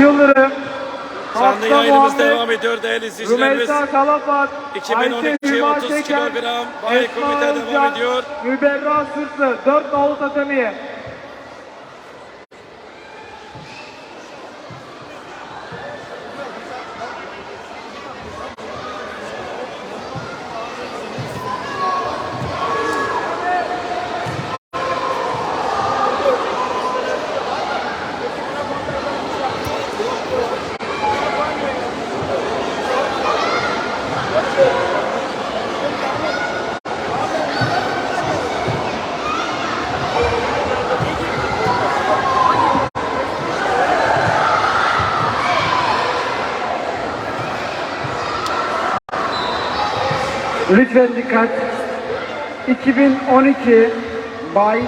Yıldırım, Canlı yayınımız devam ediyor değerli izleyicilerimiz. Rümeysa Kalafat, 2012 Ayşe Hüma 30 Şeker, kilogram bayi komite devam ediyor. Müberra Sırtlı, 4 nolu tatamiye. Lütfen dikkat. 2012 Bay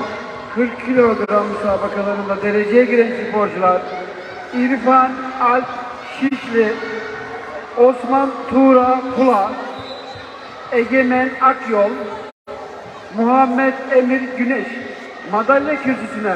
40 kilogram müsabakalarında dereceye giren sporcular İrfan Alp Şişli, Osman Tuğra Kula, Egemen Akyol, Muhammed Emir Güneş madalya kürsüsüne